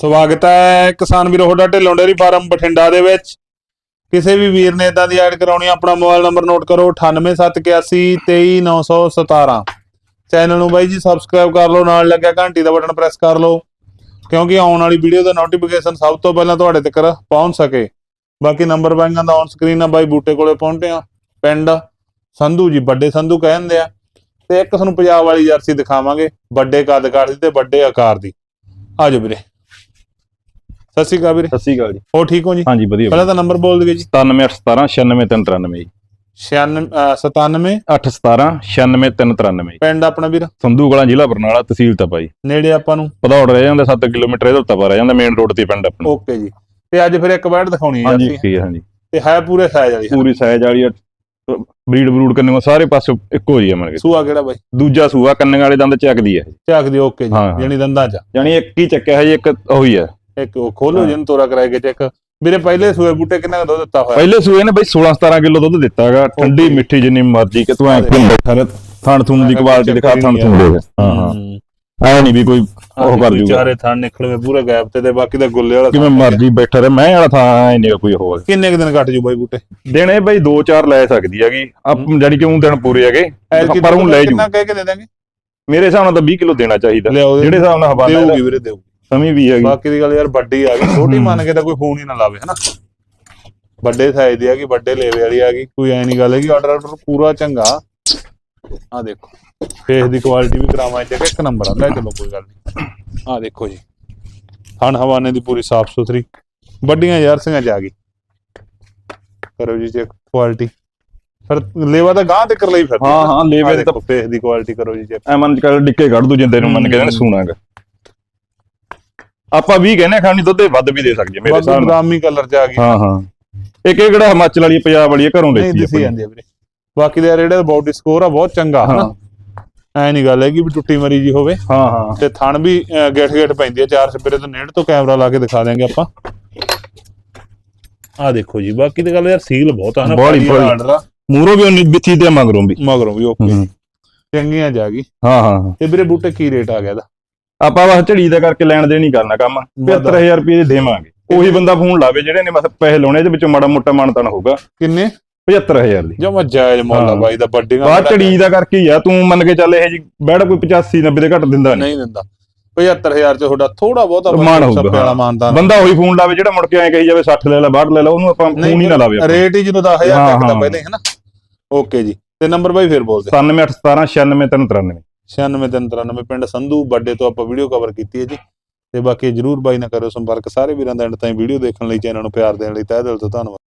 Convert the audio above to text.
ਸਵਾਗਤ ਹੈ ਕਿਸਾਨ ਵੀਰੋ, ਤੁਹਾਡਾ ਢਿੱਲੋਂ ਡੇਅਰੀ ਫਾਰਮ ਬਠਿੰਡਾ ਦੇ ਵਿੱਚ। ਕਿਸੇ ਵੀ ਵੀਰ ਨੇ ਇਦਾਂ ਦੀ ਐਡ ਕਰਾਉਣੀ ਆਪਣਾ ਮੋਬਾਈਲ ਨੰਬਰ ਨੋਟ ਕਰੋ 9871823917 ਚੈਨਲ ਨੂੰ ਬਾਈ ਜੀ ਸਬਸਕ੍ਰਾਈਬ ਕਰ ਲਓ, ਨਾਲ ਲੱਗਿਆ ਘੰਟੀ ਦਾ ਬਟਨ ਪ੍ਰੈਸ ਕਰ ਲਓ, ਕਿਉਂਕਿ ਆਉਣ ਵਾਲੀ ਵੀਡੀਓ ਦਾ ਨੋਟੀਫਿਕੇਸ਼ਨ ਸਭ ਤੋਂ ਪਹਿਲਾਂ ਤੁਹਾਡੇ ਤੱਕ ਪਹੁੰਚ ਸਕੇ। ਬਾਕੀ ਨੰਬਰ ਬਾਈਆਂ ਦਾ ਔਨ ਸਕਰੀਨ ਆ, ਬਾਈ ਬੂਟੇ ਕੋਲੇ ਪਹੁੰਚੇ ਆ, ਪਿੰਡ ਸੰਧੂ ਜੀ, ਵੱਡੇ ਸੰਧੂ ਕਹਿੰਦੇ ਆ। ਤੇ ਇੱਕ ਤੁਹਾਨੂੰ ਪੰਜਾਬ ਵਾਲੀ ਜਰਸੀ ਦਿਖਾਵਾਂਗੇ, ਵੱਡੇ ਕੱਦ ਕਾਠ ਦੀ ਤੇ ਵੱਡੇ ਆਕਾਰ ਦੀ। ਆਜੋ ਵੀਰੇ। ਸਤਿ ਸ਼੍ਰੀ ਅਕਾਲ ਵੀਰੇ। ਸਤਿ ਸ਼੍ਰੀ ਅਕਾਲ ਜੀ। ਹੋ ਠੀਕ ਹੋ ਜੀ? ਹਾਂਜੀ ਵਧੀਆ ਪਹਿਲਾਂ ਤਾਂ ਨੰਬਰ ਬੋਲ ਦਿਓ ਜੀ। 9717 96 97 817 96393 ਪਿੰਡ ਆਪਣਾ ਵੀਰ? ਸੰਧੂ ਕਲਾਂ ਜ਼ਿਲ੍ਹਾ ਬਰਨਾਲਾ ਤਹਿਸੀਲ ਤਪਾ ਜੀ ਨੇੜੇ ਆਪਾਂ ਨੂੰ? ਪਧੌੜ ਰਹਿ ਜਾਂਦਾ 7 ਕਿਲੋਮੀਟਰ ਇਹਦਾ ਤਪਾ ਰਹਿ ਜਾਂਦਾ ਮੇਨ ਰੋਡ ਤੇ ਪਿੰਡ ਆਪਣਾ। ਓਕੇ ਜੀ। ਤੇ ਅੱਜ ਫਿਰ ਇੱਕ ਬੈਡ ਦਿਖਾਉਣੀ ਹੈ ਹਾਂਜੀ ਹਾਂਜੀ। ਤੇ ਹੈ ਪੂਰੇ ਸਾਈਜ਼ ਵਾਲੀ ਪੂਰੀ ਸਾਈਜ਼ ਵਾਲੀ ਬਰੀਡ ਬਰੂਡ ਕੰਨੇ ਸਾਰੇ ਪਾਸੇ ਇੱਕੋ ਆ ਮਨ ਕੇ। ਸੂਆ ਕਿਹੜਾ ਬਾਈ? ਦੂਜਾ ਸੂਆ ਕੰਨੇ ਵਾਲੇ ਦੰਦ ਚੱਕਦੀ ਹੈ ਝਾਕ ਦੀ ਓਕੇ ਜੀ। ਯਾਨੀ ਦੰਦਾਂ ਚ। ਯਾਨੀ ਇੱਕ ਹੀ ਚੱਕਿਆ ਹੈ ਜੀ ਇੱਕ ਉਹੀ ਹੈ ਇੱਕ ਉਹ ਖੋਲੋ ਹਾਂ। ਜਿਹਨੂੰ ਤੋਰਾ ਕਰਾਏ ਕੇ ਚੈੱਕ ਵੀਰੇ ਪਹਿਲੇ ਸੂਏ ਬੂਟੇ ਕਿੰਨਾ ਕੁ ਦੁੱਧ ਦਿੱਤਾ ਹੋਇਆ? ਪਹਿਲੇ ਸੂਏ ਨੇ ਬਈ 16 17 ਕਿਲੋ ਦੁੱਧ ਦਿੱਤਾ ਹੈਗਾ ਠੰਡੀ. ਮਿੱਠੀ ਜਿੰਨੀ ਮਰਜ਼ੀ ਕਿ ਤੂੰ ਐ ਬੈਠਾ ਰਹਿ ਥਣ ਥੂਣ ਦੀ ਕੁਆਲਿਟੀ ਦਿਖਾ ਥਣ ਥੂਣ ਦੇ। ਹਾਂ ਹਾਂ। ਐ ਨਹੀਂ ਵੀ ਕੋਈ ਉਹ ਕਰ ਜੂਗਾ। ਚਾਰੇ ਥਾਂ ਨਿਕਲਵੇਂ ਪੂਰੇ ਗੈਪ ਤੇ ਤੇ ਬਾਕੀ ਦਾ ਗੁੱਲੇ ਵਾਲਾ ਕਿਵੇਂ ਮਰਜ਼ੀ ਬੈਠਾ ਰਹੇ ਮੈਂ ਵਾਲਾ ਥਾਂ ਐ ਨਹੀਂ ਕੋਈ ਹੋਰ। ਕਿੰਨੇ ਕੁ ਦਿਨ ਕੱਟ ਜੂ ਬਾਈ ਬੂਟੇ? ਦਿਨੇ ਬਈ 2-4 ਲੈ ਸਕਦੀ ਹੈਗੀ। ਆਪ ਜਾਨੀ ਕਿ ਉਹ ਦਿਨ ਪੂਰੇ ਹੈਗੇ ਪਰ ਦੁੱਧ ਲੈ ਜੂ। ਕਿੰਨਾ ਕਹਿ ਕੇ ਦੇ ਦਾਂਗੇ? ਮੇਰੇ ਹਿਸਾਬ ਨਾਲ ਤਾਂ 20 ਕਿਲੋ ਦੇਣਾ ਚਾਹੀਦਾ। ਜਿਹੜੇ ਹਿਸਾਬ ਨਾਲ ਹਵਾਲਾ ਦੇਊਗੀ ਵੀਰੇ ਦੇਊਗੀ। ਸਮੀ ਵੀ ਹੈਗੀ। ਬਾਕੀ ਦੀ ਗੱਲ ਯਾਰ ਵੱਡੀ ਆ ਗਈ। ਛੋਟੀ ਮੰਨ ਕੇ ਤਾਂ ਕੋਈ ਫੋਨ ਹੀ ਨਾ ਲਾਵੇ ਹਨਾ? ਵੱਡੇ ਸਾਈਜ਼ ਦੀ ਆ ਗਈ ਵੱਡੇ ਲੇਵੇ ਵਾਲੀ ਆ ਗਈ। ਕੋਈ ਐ ਨਹੀਂ ਗੱਲ ਹੈਗੀ ਆਰਡਰ ਆਰਡਰ ਪੂਰਾ ਚੰਗਾ। ਆ ਦੇਖੋ। ਫੇਸ ਦੀ ਕੁਆਲਿਟੀ ਵੀ ਕਰਾਵਾਂ ਚੈੱਕ ਇੱਕ ਨੰਬਰ ਆ। ਲੈ ਚਲੋ ਕੋਈ ਗੱਲ ਨਹੀਂ ਆ ਦੇਖੋ ਜੀ। ਹਣ ਹਵਾਨੇ ਦੀ ਪੂਰੀ ਸਾਫ਼ ਸੁਥਰੀ। ਵੱਡੀਆਂ ਯਾਰ ਸਿੰਘਾਂ ਚ ਆ ਗਈ। ਕਰੋ ਜੀ ਚੈੱਕ ਕੁਆਲਿਟੀ ਫਿਰ ਲੇਵਾ ਤਾਂ ਗਾਂ ਤੇ ਕਰ ਲਈ ਫਿਰ ਹਾਂ ਹਾਂ ਲੇਵੇ ਤੇ ਤਾਂ ਫੇਸ ਦੀ ਕੁਆਲਿਟੀ ਕਰੋ ਜੀ ਚੈੱਕ ਐ ਮੰਨ ਕਰ ਡਿੱਕੇ ਕੱਢ ਦੂ ਜਿੰਦੇ ਨੂੰ ਮੰਨ ਕੇ ਸੂਣਾਗਾ ਆਪਾਂ 20 ਕਹਿੰਦੇ ਖਾਣੀ ਦੁੱਧ ਵੱਧ ਵੀ ਦੇ ਸਕਦੀ ਹੈ ਮੇਰੇ ਹਿਸਾਬ ਨਾਲ। ਬਦਾਮੀ ਕਲਰ ਚ ਆ ਗਈ। ਹਾਂ ਹਾਂ। ਇੱਕ ਇਹ ਕਿਹੜਾ ਹਿਮਾਚਲ ਵਾਲੀ ਪੰਜਾਬ ਵਾਲੀ ਹੈ, ਘਰੋਂ ਲੈਤੀ ਆਪਾਂ ਜਾਂਦੀ ਆ ਵੀਰੇ। ਬਾਕੀ ਦਾ ਜਿਹੜਾ ਬਾਡੀ ਸਕੋਰ ਆ ਬਹੁਤ ਚੰਗਾ। ਹਾਂ। ਹਨਾ ਐ ਨਹੀਂ ਗੱਲ ਹੈਗੀ ਵੀ ਟੁੱਟੀ ਮਰੀ ਜੀ ਹੋਵੇ। ਹਾਂ ਹਾਂ। ਤੇ ਥਣ ਵੀ ਗੇਟ ਗੇਟ ਪੈਂਦੀ ਆ ਚਾਰ ਸਪੇਰੇ ਤੋਂ ਨੇੜ ਤੋਂ ਕੈਮਰਾ ਲਾ ਕੇ ਦਿਖਾ ਦਿਆਂਗੇ ਆਪਾਂ। ਆ ਦੇਖੋ ਜੀ ਬਾਕੀ ਦੀ ਗੱਲ ਯਾਰ ਸੀਲ ਬਹੁਤ ਆ ਹਨਾ ਬੜੀ- ਬੜੀ। ਮੂਰੋਂ ਵੀ ਉਨੀ ਬਿੱਥੀ ਤੇ ਮਗਰੋਂ ਵੀ। ਮਗਰੋਂ ਵੀ ਓਕੇ ਹੂੰ। ਚੰਗੀਆਂ ਜਾ ਗਈ। ਹਾਂ ਹਾਂ ਹਾਂ। ਤੇ ਵੀਰੇ ਬੂਟੇ ਕੀ ਰੇਟ ਆ ਗਿਆ ਇਹਦਾ? ਆਪਾਂ ਬਸ ਝੜੀ ਦਾ ਕਰਕੇ ਲੈਣ ਦੇ ਨਹੀਂ ਕਰਨਾ ਕੰਮ 75000 ਰੁਪਏ ਦੇ ਦੇਵਾਂਗੇ। ਉਹੀ ਬੰਦਾ ਫੋਨ ਲਾਵੇ ਜਿਹੜੇ ਨੇ ਬਸ ਪੈਸੇ ਲਾਉਣੇ ਇਹਦੇ ਵਿੱਚੋਂ ਮਾੜਾ ਮੋਟਾ ਮਾਨਤਾਨ ਹੋਊਗਾ। ਕਿੰਨੇ? 75000 ਦੀ। ਜਮਾ ਜਾਇਜ਼ ਮੁੱਲ ਆ ਹਾਂ। ਬਾਈ ਦਾ ਵੱਡੀਆਂ ਬਾਅਦ ਝੜੀ ਦਾ ਕਰਕੇ ਹੀ ਆ ਤੂੰ ਮੰਨ ਕੇ ਚੱਲ ਇਹ ਜੀ ਬੈੜ ਕੋਈ 85 90 ਦੇ ਘੱਟ ਦਿੰਦਾ ਨਹੀਂ। ਨਹੀਂ ਦਿੰਦਾ। 75000 ਚ ਤੁਹਾਡਾ ਥੋੜਾ ਬਹੁਤਾ ਮਾਣ ਹੋਊਗਾ, ਹਾਂ। ਬੰਦਾ ਉਹੀ ਫੋਨ ਲਾਵੇ ਜਿਹੜਾ ਮੁੜ ਕੇ ਐਂ ਕਹੀ ਜਾਵੇ 60 ਲੈ ਲੈ 62 ਲੈ ਲੈ ਉਹਨੂੰ ਆਪਾਂ ਫੋਨ ਹੀ ਨਾ ਲਾਵੇ। ਰੇਟ ਹੀ ਜਦੋਂ 10000 ਹਾਂ, ਤੱਕ ਦਾ ਹਾਂ। ਪਹਿਲੇ ਹੈ ਨਾ ਓਕੇ ਜੀ। ਤੇ ਨੰਬਰ ਬਾਈ ਫੇਰ ਬੋਲ ਦੇ 9817 96393 9693 ਪਿੰਡ ਸੰਧੂ ਵੱਡੇ ਤੋਂ ਆਪਾਂ ਵੀਡੀਓ ਕਵਰ ਕੀਤੀ ਹੈ ਜੀ। ਤੇ ਬਾਕੀ ਜਰੂਰ ਬਾਈ ਨਾਲ ਕਰੋ ਸੰਪਰਕ। ਸਾਰੇ ਵੀਰਾਂ ਦਾ ਐਂਡ ਤਾਈਂ ਵੀਡੀਓ ਦੇਖਣ ਲਈ ਚੈਨਲ ਨੂੰ ਪਿਆਰ ਦੇਣ ਲਈ ਤਹਿ ਦਿਲ ਤੋਂ ਧੰਨਵਾਦ।